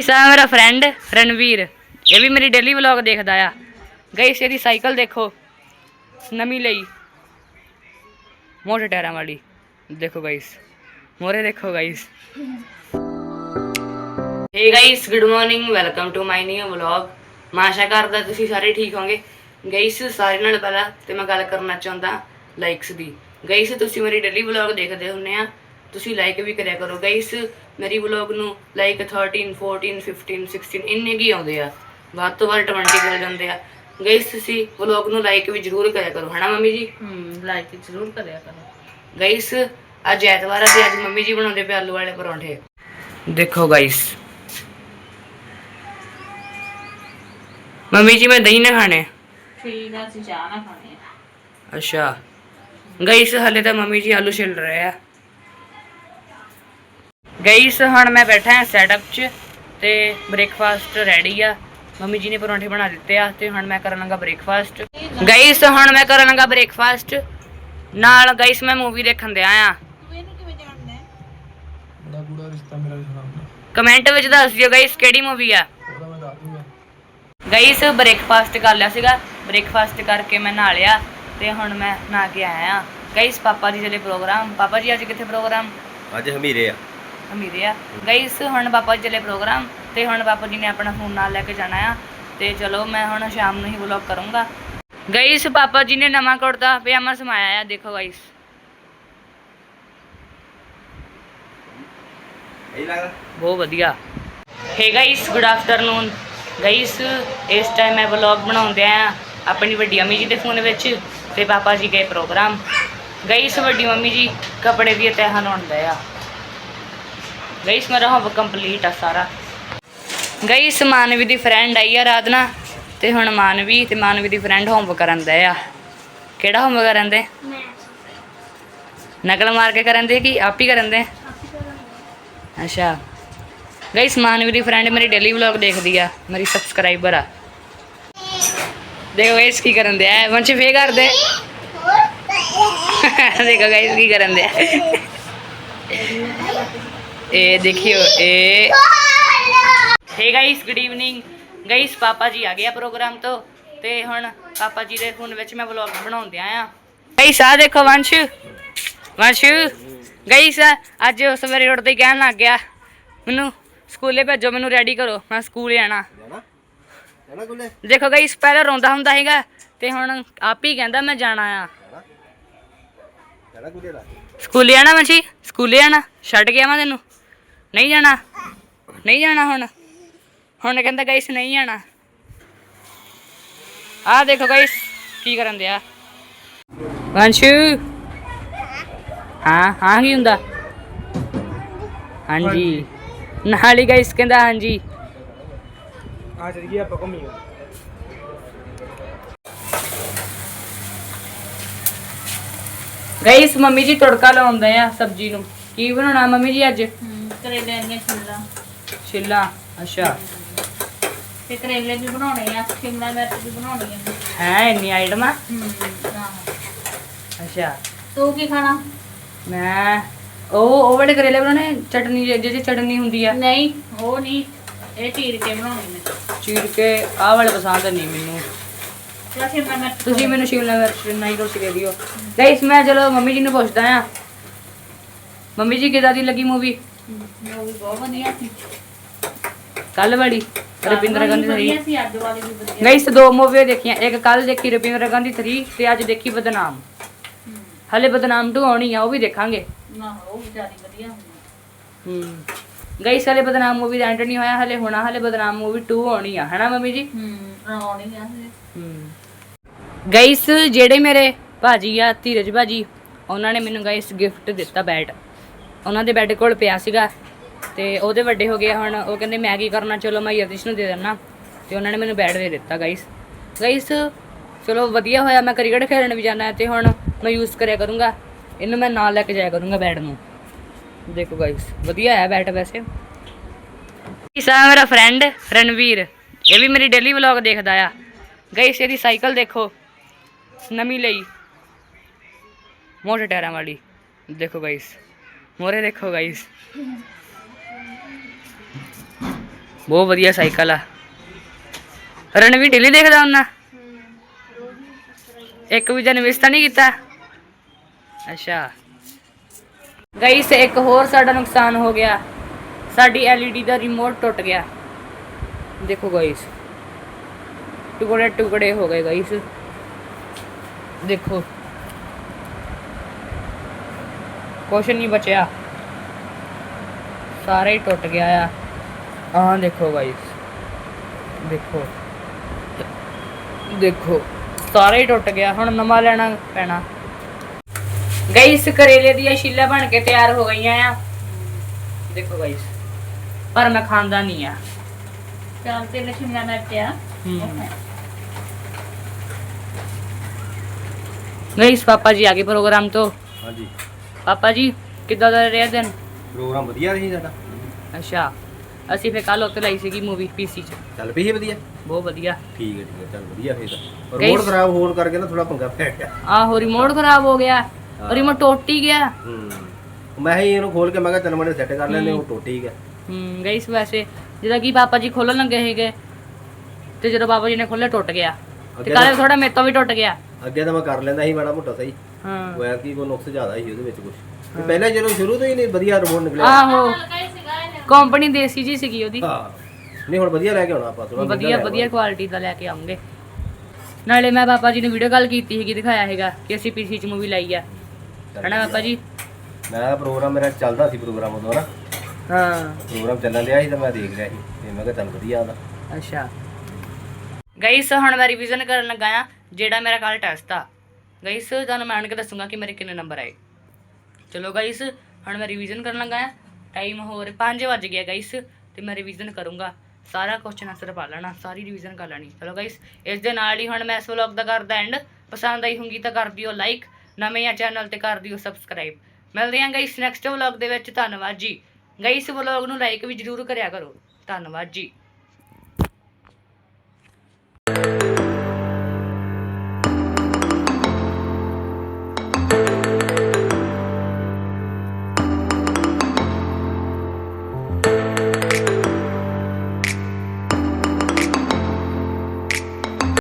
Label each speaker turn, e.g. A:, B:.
A: ਇਸ ਮੇਰਾ ਫਰੈਂਡ ਰਣਵੀਰ। ਇਹ ਵੀ ਮੇਰੀ ਡੇਲੀ ਵਲੌਗ ਦੇਖਦਾ ਆ। ਗਾਇਸ ਇਹਦੀ ਸਾਈਕਲ ਦੇਖੋ, ਨਵੀਂ ਲਈ। ਮੋਟੇ ਟਾਇਰਾਂ ਵਾਲੀ। ਦੇਖੋ ਗਾਇਸ ਮੋਰੇ ਦੇਖੋ guys hey guys good morning welcome to my new vlog ਮੈਂ ਆਸ਼ਾ ਕਰਦਾ ਤੁਸੀਂ ਸਾਰੇ ਠੀਕ ਹੋਵੋਗੇ। ਗਾਇਸ ਸਾਰੇ ਨਾਲ ਪਹਿਲਾਂ ਤੇ ਮੈਂ ਗੱਲ ਕਰਨਾ ਚਾਹੁੰਦਾ ਲਾਈਕਸ ਦੀ। ਗਾਇਸ ਤੁਸੀਂ ਮੇਰੀ ਡੇਲੀ ਵਲੌਗ ਦੇਖਦੇ ਹੁੰਨੇ ਆ। ਤੁਸੀਂ ਲਾਈਕ ਵੀ ਕਰਿਆ ਕਰੋ ਗਾਇਸ ਮੇਰੀ ਵਲੌਗ ਨੂੰ ਲਾਈਕ 13 14 15 16 ਇੰਨੇ ਕੀ ਆਉਂਦੇ ਆ? ਵੱਧ ਤੋਂ ਵੱਧ 20 ਚਲੇ ਜਾਂਦੇ ਆ। ਗਾਇਸ ਤੁਸੀਂ ਵਲੌਗ ਨੂੰ ਲਾਈਕ ਵੀ ਜ਼ਰੂਰ ਕਰਿਆ ਕਰੋ ਹਨਾ ਮੰਮੀ ਜੀ?
B: ਹੂੰ ਲਾਈਕ ਜ਼ਰੂਰ ਕਰਿਆ ਕਰੋ।
A: ਗਾਇਸ ਅੱਜ ਐਤਵਾਰ ਆ ਤੇ ਅੱਜ ਮੰਮੀ ਜੀ ਬਣਾਉਂਦੇ ਪਏ ਆਲੂ ਵਾਲੇ ਪਰੌਂਠੇ। ਦੇਖੋ ਗਾਇਸ ਮੰਮੀ ਜੀ ਮੈਂ ਦਹੀਂ ਨਾ ਖਾਣੇ।
B: ਠੀਕ ਆ ਅਸੀਂ ਚਾਹ ਨਾ ਖਾਣੇ
A: ਅੱਛਾ। ਗਾਇਸ ਹਲੇ ਤਾਂ ਮੰਮੀ ਜੀ ਆਲੂ ਛਿਲ ਰਹੇ ਆ। ਗਾਇਸ ਹੁਣ ਮੈਂ ਬੈਠਾ ਹਾਂ ਸੈਟਅਪ 'ਚ ਤੇ ਬ੍ਰੇਕਫਾਸਟ ਰੈਡੀ ਆ। ਮੰਮੀ ਜੀ ਨੇ ਪਰੌਂਠੇ ਬਣਾ ਦਿੱਤੇ ਆ ਤੇ ਹੁਣ ਮੈਂ ਕਰਨ ਲੱਗਾ ਬ੍ਰੇਕਫਾਸਟ ਗਾਇਸ ਹੁਣ ਮੈਂ ਕਰਨ ਲੱਗਾ ਬ੍ਰੇਕਫਾਸਟ ਨਾਲ ਗਾਇਸ ਮੈਂ ਮੂਵੀ ਦੇਖਣ ਦਿਆ ਆ।
B: ਤੂੰ ਇਹਨੂੰ ਕਿਵੇਂ ਜਾਣਦਾ
C: ਉਹਦਾ ਪੂਰਾ ਰਿਸ਼ਤਾ ਮੇਰਾ ਵੀ ਸੁਣਾਉਂਦਾ
A: ਕਮੈਂਟ ਵਿੱਚ ਦੱਸ ਦਿਓ ਗਾਇਸ ਕਿਹੜੀ ਮੂਵੀ ਆ? ਗਾਇਸ ਬ੍ਰੇਕਫਾਸਟ ਕਰ ਲਿਆ ਸੀਗਾ। ਬ੍ਰੇਕਫਾਸਟ ਕਰਕੇ ਮੈਂ ਨਹਾ ਲਿਆ ਤੇ ਹੁਣ ਮੈਂ ਨਹਾ ਕੇ ਆਇਆ ਆ। ਗਾਇਸ ਪਾਪਾ ਜੀ ਚਲੇ ਪ੍ਰੋਗਰਾਮ ਪਾਪਾ ਜੀ ਅੱਜ ਕਿੱਥੇ ਪ੍ਰੋਗਰਾਮ
D: ਅੱਜ ਹਮੀਰੇ ਆ।
A: ਅਮੀਰੇ ਆ। ਗਾਇਸ ਹੁਣ ਪਾਪਾ ਜੀ ਚਲੇ ਪ੍ਰੋਗਰਾਮ ਤੇ ਹੁਣ ਪਾਪਾ ਜੀ ਨੇ ਆਪਣਾ ਫੋਨ ਨਾਲ ਲੈ ਕੇ ਜਾਣਾ ਆ ਤੇ ਚਲੋ ਮੈਂ ਹੁਣ ਸ਼ਾਮ ਨੂੰ ਹੀ ਵਲੌਗ ਕਰੂੰਗਾ। ਗਾਇਸ ਪਾਪਾ ਜੀ ਨੇ ਨਵਾਂ ਕੁੜਤਾ ਪਜਾਮਾ ਸਮਾਇਆ ਆ ਦੇਖੋ
D: ਇਹ ਲੱਗਦਾ।
A: ਬਹੁਤ ਵਧੀਆ। Hey guys good afternoon guys ਇਸ ਟਾਈਮ ਮੈਂ ਵਲੌਗ ਬਣਾਉਂਦੇ ਆ ਆਪਣੀ ਵੱਡੀ ਅੰਮੀ ਜੀ ਦੇ ਫੋਨ ਵਿੱਚ ਤੇ ਪਾਪਾ ਜੀ ਗਏ ਪ੍ਰੋਗਰਾਮ। ਗਾਇਸ ਵੱਡੀ ਮੰਮੀ ਜੀ ਕੱਪੜੇ ਦੀ ਤਹਿ ਲਾਉਂਦੇ ਆ। ਗਈ ਮੇਰਾ ਹੋਮ ਕੰਪਲੀਟ ਆ ਸਾਰਾ। ਗਈ ਮਾਨਵੀ ਦੀ ਫਰੈਂਡ ਆਈ ਆ ਰਾਧਨਾ, ਤੇ ਹੁਣ ਮਾਨਵੀ ਤੇ ਮਾਨਵੀ ਦੀ ਫਰੈਂਡ ਹੋਮਵਰਕ ਕਰਨ ਦੇ ਆ। ਕਿਹੜਾ ਹੋਮਵਰਕ ਕਰਨ ਦੇ? ਨਕਲ ਮਾਰ ਕੇ ਕਰਨ ਦੇ ਕਿ ਆਪ ਹੀ ਕਰਨ ਦੇ? ਅੱਛਾ। ਗਾਇਸ, ਮਾਨਵੀ ਦੀ ਫਰੈਂਡ ਮੇਰੀ ਡੇਲੀ ਵਲੌਗ ਦੇਖਦੀ ਆ, ਮੇਰੀ ਸਬਸਕ੍ਰਾਈਬਰ ਆ। ਦੇਖੋ ਗਾਇਸ, ਕੀ ਕਰਨ ਦੇ ਆ? ਵੰਸ਼ ਫੇ ਕਰਦੇ ਦੇਖੋ ਗਾਇਸ, ਕੀ ਕਰਨ ਦੇ ਆ। ਇਹ ਦੇਖਿਓ ਇਹ hey guys good evening guys ਪਾਪਾ ਜੀ ਆ ਗਿਆ ਪ੍ਰੋਗਰਾਮ ਤੋਂ ਤੇ ਹੁਣ ਪਾਪਾ ਜੀ ਦੇ ਫੋਨ ਵਿੱਚ ਮੈਂ ਵਲੌਗ ਬਣਾਉਂਦੇ ਆ ਗਾਇਸ ਆ ਦੇਖੋ ਵੰਸ਼ ਵੰਸ਼ ਗਾਇਸ ਅੱਜ ਸਵੇਰੇ ਉੱਠਦੇ ਕਹਿਣ ਲੱਗ ਗਿਆ ਮੈਨੂੰ ਸਕੂਲੇ ਭੇਜੋ ਮੈਨੂੰ ਰੈਡੀ ਕਰੋ ਮੈਂ ਸਕੂਲ ਜਾਣਾ ਦੇਖੋ ਗਾਇਸ ਪਹਿਲਾਂ ਰੋਂਦਾ ਹੁੰਦਾ ਹੈਗਾ ਤੇ ਹੁਣ ਆਪ ਹੀ ਕਹਿੰਦਾ ਮੈਂ ਜਾਣਾ ਆ ਸਕੂਲੇ ਜਾਣਾ ਮੰਸ਼ੀ ਸਕੂਲੇ ਜਾਣਾ ਛੱਡ ਗਿਆ ਮੈਂ ਤੈਨੂੰ ਨਹੀਂ ਜਾਣਾ? ਨਹੀਂ ਜਾਣਾ ਹੁਣ? ਹੁਣ ਕਹਿੰਦਾ ਗਾਇਸ ਨਹੀਂ ਜਾਣਾ ਆਹ ਦੇਖੋ ਗਾਇਸ ਕੀ ਕਰਨ ਦਿਆ? ਵੰਸ਼ੂ ਹਾਂ ਹਾਂ ਕੀ ਹੁੰਦਾ? ਹਾਂਜੀ। ਨਾਲ ਗਾਇਸ ਕਹਿੰਦਾ ਹਾਂਜੀ।
C: ਆ ਚੱਲ ਗਿਆ ਆਪਾਂ ਘੁੰਮੀ
A: ਗਾਇਸ ਮੰਮੀ ਜੀ ਤੜਕਾ ਲਾਉਂਦੇ ਆ ਸਬਜ਼ੀ ਨੂੰ। ਕੀ ਬਣਾਉਣਾ ਮੰਮੀ ਜੀ ਅੱਜ?
B: ਕਰੇਲੇ ਦੀਆਂ ਛਿੱਲਾਂ।
A: ਛਿੱਲਾ ਅੱਛਾ।
B: ਤੇ ਕਰੇਲੇ ਵੀ ਬਣਾਉਣੇ ਆ ਸ਼ਿਮਲਾ ਮਿਰਚ ਵੀ ਬਣਾਉਣੀ ਆ।
A: ਹੈ ਇੰਨੀ ਆਈਟਮਾਂ
B: ਹੂੰ ਆਹੋ।
A: ਅੱਛਾ।
B: ਤੂੰ ਕੀ ਖਾਣਾ?
A: ਮੈਂ ਉਹ ਉਹ ਵਾਲੇ ਕਰੇਲੇ ਬਣਾਉਣੇ ਚਟਨੀ ਜਿਹਦੀ ਚਟਨੀ ਹੁੰਦੀ ਆ?
B: ਨਹੀਂ ਉਹ ਨਹੀਂ ਇਹ ਚੀਰ ਕੇ ਬਣਾਉਣੀ ਮੈਂ।
A: ਚੀਰ ਕੇ ਆਹ ਵਾਲੇ ਪਸੰਦ ਨਹੀਂ ਮੈਨੂੰ।
B: ਸ਼ਿਮਲਾ ਮਿਰਚ
A: ਤੁਸੀਂ ਮੈਨੂੰ ਸ਼ਿਮਲਾ ਮਿਰਚ ਨਹੀਂ ਰੋਟੀ ਦੇ ਦਿਓ। ਗਾਇਸ ਮੈਂ ਚਲੋ ਮੰਮੀ ਜੀ ਨੂੰ ਪੁੱਛਦਾ ਆ। ਮੰਮੀ ਜੀ ਕਿਦਾਂ ਦੀ ਲੱਗੀ ਮੂਵੀ
B: ਉਹ ਵੀ ਬਹੁਤ ਵਧੀਆ ਸੀ
A: ਕੱਲ ਵਾਲੀ ਰਵਿੰਦਰ ਗਾਂਧੀ
B: ਵਧੀਆ
A: 3
B: ਸੀ ਅੱਜ ਵਾਲੀ ਵੀ ਵਧੀਆ।
A: ਗਾਇਸ ਦੋ ਮੂਵੀਆਂ ਦੇਖੀਆਂ ਇੱਕ ਕੱਲ ਦੇਖੀ ਰਵਿੰਦਰ ਗਾਂਧੀ 3 ਤੇ ਅੱਜ ਦੇਖੀ ਬਦਨਾਮ। ਹਲੇ ਬਦਨਾਮ 2 ਆਉਣੀ ਆ ਉਹ ਵੀ ਦੇਖਾਂਗੇ।
B: ਨਾ ਉਹ ਵੀ ਜ਼ਿਆਦਾ ਵਧੀਆ ਹੁੰਦੀ
A: ਹੂੰ। ਗਾਇਸ ਹਲੇ ਬਦਨਾਮ ਮੂਵੀ ਦਾ ਐਂਡ ਨਹੀਂ ਹੋਇਆ ਹਲੇ ਹੋਣਾ ਹਲੇ ਬਦਨਾਮ ਮੂਵੀ 2 ਆਉਣੀ ਆ ਹਨਾ ਮੰਮੀ ਜੀ?
B: ਹੂੰ ਆਉਣੀ ਆ ਹਜੇ।
A: ਗਾਇਸ ਜਿਹੜੇ ਮੇਰੇ ਭਾਜੀ ਆ ਧੀਰਜ ਭਾਜੀ ਉਹਨਾਂ ਨੇ ਮੈਨੂੰ ਗਾਇਸ ਗਿਫਟ ਦਿੱਤਾ ਬੈਟ ਉਹਨਾਂ ਦੇ ਬੈਡ ਕੋਲ ਪਿਆ ਸੀਗਾ ਤੇ ਉਹਦੇ ਵੱਡੇ ਹੋ ਗਏ ਹੁਣ, ਉਹ ਕਹਿੰਦੇ ਮੈਂ ਕੀ ਕਰਨਾ, ਚਲੋ ਮੈਂ ਯਤਿਸ਼ ਨੂੰ ਦੇ ਦਿੰਦਾ ਤੇ ਉਹਨਾਂ ਨੇ ਮੈਨੂੰ ਬੈਟ ਦੇ ਦਿੱਤਾ ਗਾਇਸ ਗਾਇਸ ਚਲੋ ਵਧੀਆ ਹੋਇਆ, ਮੈਂ ਕ੍ਰਿਕਟ ਖੇਡਣ ਵੀ ਜਾਣਾ ਤੇ ਹੁਣ ਮੈਂ ਯੂਜ਼ ਕਰਿਆ ਕਰੂੰਗਾ। ਇਹਨੂੰ ਮੈਂ ਨਾਲ ਲੈ ਕੇ ਜਾਇਆ ਕਰੂੰਗਾ ਬੈਟ ਨੂੰ। ਦੇਖੋ ਗਾਇਸ ਵਧੀਆ ਹੈ ਬੈਟ ਵੈਸੇ। ਇਸ ਆ ਮੇਰਾ ਫਰੈਂਡ ਰਣਵੀਰ, ਇਹ ਵੀ ਮੇਰੀ ਡੇਲੀ ਵਲੌਗ ਦੇਖਦਾ ਆ। ਗਾਇਸ ਇਹਦੀ ਸਾਈਕਲ ਦੇਖੋ। ਨਵੀਂ ਲਈ। ਮੋਟੇ ਟਾਇਰਾਂ ਵਾਲੀ। ਦੇਖੋ ਗਾਇਸ ਮੋਰੇ ਦੇਖੋ ਗਾਇਸ ਬਹੁਤ ਵਧੀਆ ਸਾਈਕਲ ਆ। ਰਣਵੀ ਡੇਲੀ ਦੇਖਦਾ ਹੁੰਨਾ ਇੱਕ ਵੀ ਦਿਨ ਤਾਂ ਨਹੀਂ ਕੀਤਾ? ਅੱਛਾ। ਗਾਈਸ ਇੱਕ ਹੋਰ ਸਾਡਾ ਨੁਕਸਾਨ ਹੋ ਗਿਆ। ਸਾਡੀ LED ਦਾ ਰਿਮੋਟ ਟੁੱਟ ਗਿਆ। ਦੇਖੋ ਗਾਈਸ ਟੁਕੜੇ ਟੁਕੜੇ ਹੋ ਗਏ ਗਾਈਸ ਦੇਖੋ। ਕੁਛ ਨਹੀਂ ਬਚਿਆ। ਸਾਰੇ ਹੀ ਟੁੱਟ ਗਿਆ ਆ। ਆਹ ਦੇਖੋ ਗਾਈਸ ਦੇਖੋ। ਦੇਖੋ। ਸਾਰਾ ਹੀ ਟੁੱਟ ਗਿਆ। ਹੁਣ ਨਵਾਂ ਲੈਣਾ ਪੈਣਾ। ਗਾਈਸ ਕਰੇਲੇ ਦੀਆਂ ਛਿੱਲਾਂ ਬਣ ਕੇ ਤਿਆਰ ਹੋ ਗਈਆਂ ਆ। ਦੇਖੋ ਗਾਈਸ ਪਰ ਮੈਂ ਖਾਂਦਾ ਨਹੀਂ ਆ।
B: ਚੱਲ ਤੇ ਸ਼ਿਮਲਾ ਮਿਰਚ ਆ
A: ਗਾਈਸ ਪਾਪਾ ਜੀ ਆ ਗਏ ਪ੍ਰੋਗਰਾਮ ਤੋਂ।
D: ਹਾਂਜੀ।
A: ਪਾਪਾ ਜੀ ਕਿੱਦਾਂ ਦਾ ਰਿਹਾ ਦਿਨ?
D: ਪ੍ਰੋਗਰਾਮ ਵਧੀਆ ਰਹੀ ਸਾਡਾ।
A: ਅੱਛਾ ਅਸੀਂ ਫੇ ਕੱਲ ਉੱਤੇ ਲਈ ਸੀਗੀ ਮੂਵੀ ਪੀਸੀ ਚ।
D: ਚੱਲ ਪਈ ਸੀ ਵਧੀਆ?
A: ਬਹੁਤ ਵਧੀਆ।
D: ਠੀਕ ਹੈ ਠੀਕ ਹੈ ਚੱਲ ਵਧੀਆ ਫੇਰ ਤਾਂ। ਮੋੜ ਖਰਾਬ ਹੋਣ ਕਰਕੇ ਨਾ ਥੋੜਾ ਪੰਗਾ ਪੈ ਗਿਆ।
A: ਆਹੋ ਰਿਮੋਟ ਖਰਾਬ ਹੋ ਗਿਆ। ਰਿਮੋਟ ਟੁੱਟ ਹੀ ਗਿਆ।
D: ਹੂੰ। ਮੈਂ ਹੀ ਇਹਨੂੰ ਖੋਲ ਕੇ ਮੈਂ ਕਿਹਾ ਚੱਲ ਮੜੇ ਸੈੱਟ ਕਰ ਲੈਂਦੇ ਉਹ ਟੁੱਟ ਹੀ ਗਿਆ।
A: ਹੂੰ ਗਾਈਸ ਵੈਸੇ। ਜਿਹਦਾ ਕਿ ਪਾਪਾ ਜੀ ਖੋਲਣ ਲੱਗੇ ਸੀਗੇ ਤੇ ਜਦੋਂ ਪਾਪਾ ਜੀ ਨੇ ਖੋਲਿਆ ਟੁੱਟ ਗਿਆ। ਤੇ
D: ਅੱਗੇ
A: ਕੱਲ ਥੋੜਾ ਮੇਰੇ ਤੋਂ ਵੀ ਟੁੱਟ ਗਿਆ।
D: ਅੱਗੇ ਤਾਂ ਮੈਂ ਕਰ ਲੈਂਦਾ ਸੀ ਮਾੜਾ ਮੋਟਾ ਸਹੀ।
A: ਹਾਂ।
D: ਉਹ ਕੀ ਨੁਕਸ ਜ਼ਿਆਦਾ ਸੀ ਉਹਦੇ ਵਿੱਚ ਕੁਝ ਤੇ ਪਹਿਲਾਂ ਜਦੋਂ ਸ਼ੁਰੂ ਤੋਂ ਹੀ ਨਹੀਂ ਵਧੀਆ ਰਿਮੋਟ ਨਿਕਲਿਆ।
A: ਆਹੋ।
B: ਹੀ
A: ਕੰਪਨੀ ਦੇਸੀ ਜੀ ਸੀਗੀ ਉਹਦੀ।
D: ਹਾਂ। ਨਹੀਂ ਹੁਣ ਵਧੀਆ ਲੈ ਕੇ ਆਉਣਾ ਆਪਾਂ ਥੋੜਾ
A: ਵਧੀਆ ਵਧੀਆ ਕੁਆਲਿਟੀ ਦਾ ਲੈ ਕੇ ਆਉਂਗੇ। ਨਾਲੇ ਮੈਂ ਪਾਪਾ ਜੀ ਨੂੰ ਵੀਡੀਓ ਕਾਲ ਕੀਤੀ ਸੀਗੀ ਦਿਖਾਇਆ ਹੈਗਾ ਕਿ ਅਸੀਂ ਪੀਸੀ ਚ ਮੂਵੀ ਲਾਈ ਆ। ਹਨਾ ਪਾਪਾ ਜੀ?
D: ਮੈਂ ਪ੍ਰੋਗਰਾਮ ਮੇਰਾ ਚੱਲਦਾ ਸੀ ਪ੍ਰੋਗਰਾਮ ਉਦੋਂ ਨਾ।
A: ਹਾਂ।
D: ਪ੍ਰੋਗਰਾਮ ਚੱਲਣ ਡਿਆ ਸੀ ਤਾਂ ਮੈਂ ਦੇਖ ਰਿਹਾ ਸੀ। ਤੇ ਮੈਂ ਕਿਹਾ ਚੱਲ ਵਧੀਆ ਆਦਾ
A: ਅੱਛਾ। ਗਾਈਸ ਹੁਣ ਮੈਂ ਰਿਵੀਜ਼ਨ ਕਰਨ ਲੱਗਾ ਆ ਜਿਹੜਾ ਮੇਰਾ ਕੱਲ ਟੈਸਟ ਆ। ਗਾਈਸ ਤੁਹਾਨੂੰ ਮੈਂ ਆਣ ਕੇ ਦੱਸੂਗਾ ਕਿ ਮੇਰੇ ਕਿੰਨੇ ਨੰਬਰ ਆਏ। ਚਲੋ ਗਾਈਸ ਹੁਣ ਮੈਂ ਰਿਵੀਜ਼ਨ ਕਰਨ ਲੱਗਾ ਆ ਟਾਈਮ ਹੋਰ 5 ਵੱਜ ਗਿਆ ਗਾਈਸ ਤੇ ਮੈਂ ਰਿਵੀਜ਼ਨ ਕਰੂੰਗਾ। ਸਾਰਾ ਕੁਐਸਚਨ ਆਨਸਰ ਪਾ ਲੈਣਾ, ਸਾਰੀ ਰਿਵੀਜ਼ਨ ਕਰ ਲੈਣੀ। ਚਲੋ ਗਾਈਸ ਇਸ ਦੇ ਨਾਲ ਹੀ ਹੁਣ ਮੈਂ ਇਸ ਵਲੌਗ ਦਾ ਕਰਦਾ ਐਂਡ ਪਸੰਦ ਆਈ ਹੋਊਗੀ ਤਾਂ ਕਰ ਦਿਓ ਲਾਈਕ ਨਵੇਂ ਆ ਚੈਨਲ ਤੇ ਕਰ ਦਿਓ ਸਬਸਕ੍ਰਾਈਬ ਮਿਲਦੇ ਹਾਂ ਗਾਈਸ ਨੈਕਸਟ ਵਲੌਗ ਦੇ ਵਿੱਚ, ਧੰਨਵਾਦ ਜੀ। ਗਾਈਸ ਵਲੌਗ ਨੂੰ ਲਾਈਕ ਵੀ ਜਰੂਰ ਕਰਿਆ ਕਰੋ। ਧੰਨਵਾਦ ਜੀ।